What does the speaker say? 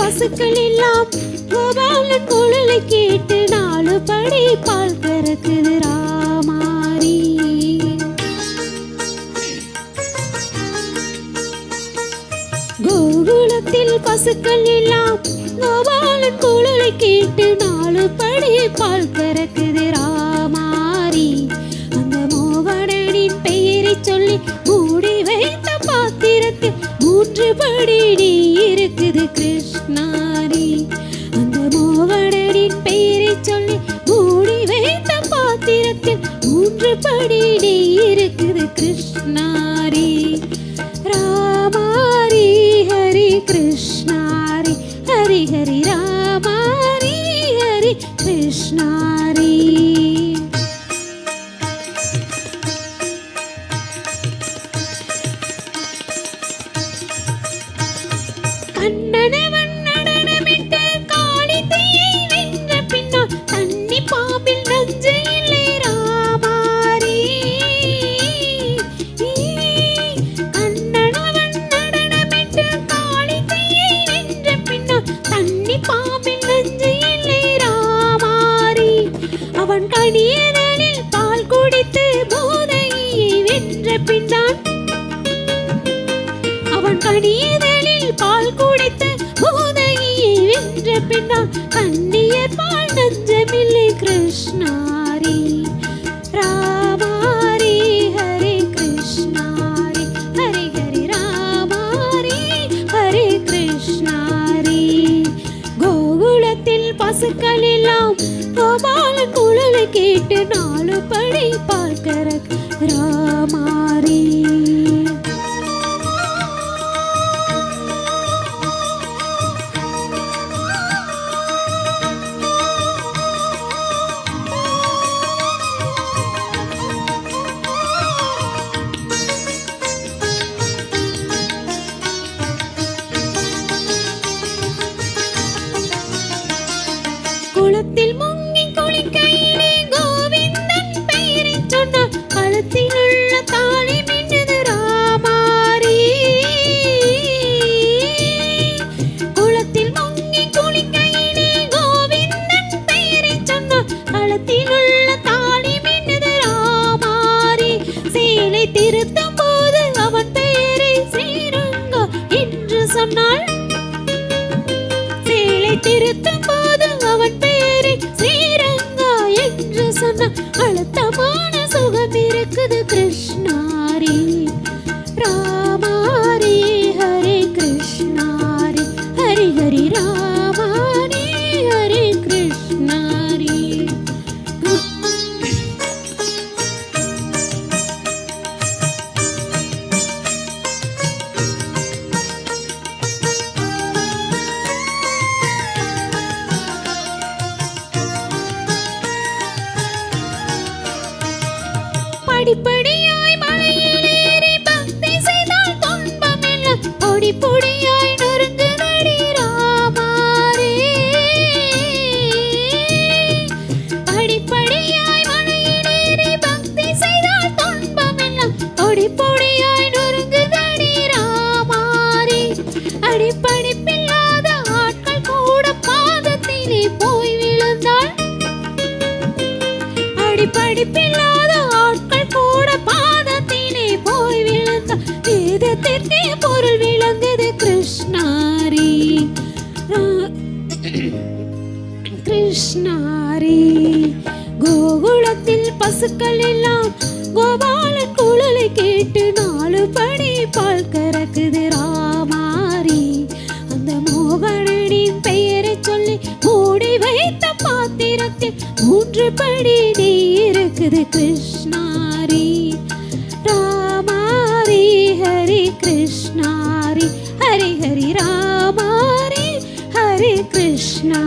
பசுக்கள் எல்லாம் கோபாலன் குழலை கேட்டு நாலு படி பால் கறக்குது ராமாரி. கோகுலத்தில் பசுக்கள் எல்லாம் கோபாலன் குழலை கேட்டு நாலு படி பால் கறக்குது ராம நாரி. அந்த மோகனனின் பெயரை சொல்லி மூடி வைத்த பாத்திரத்தில் மூன்று படி இருக்குது கிருஷ்ணாரி. ராமாரி ஹரி கிருஷ்ணாரி. ஹரி ஹரி ராமாரி ஹரி கிருஷ்ணாரி. கண்ணனவன் கனியதனில் பால் குடித்து போதையை வென்ற பின்னால் அவன் கனியதனில் பால் குடித்து போதையை வென்ற பின்னால் கண்ணியர் பால் கோகுலத்தில் பசுக்கள் எல்லாம் கோபாலன் குழலை கேட்டு நாலு படை பார்க்கிற ராமா என்று படிப்படியாய் மலையிலேறி பக்தி செய்தால் துன்பமெல்லாம் பொடி பொடியாய் நொறுங்குதடி ராமாரே. படிப்படியாய் மலையிலேறி பக்தி செய்தால் நொறுங்குதடி ராமாரே. அடிப்படிப்பில்லாத ஆட்கள் கூட பாதத்திலே போய் விழுந்தாள் அடிப்படிப்பில்லாத பசுக்கள் எல்லாம் கோபாலன் குழலை கேட்டு நாலு படி பால் கறக்குது ராமாரி. அந்த மோகனனின் பெயரை சொல்லி மூடி வைத்த பாத்திரத்தில் மூன்று படி நீ இருக்குது கிருஷ்ணாரி. ராமாரி ஹரி கிருஷ்ணாரி ஹரி ஹரி ராமாரி ஹரி கிருஷ்ணா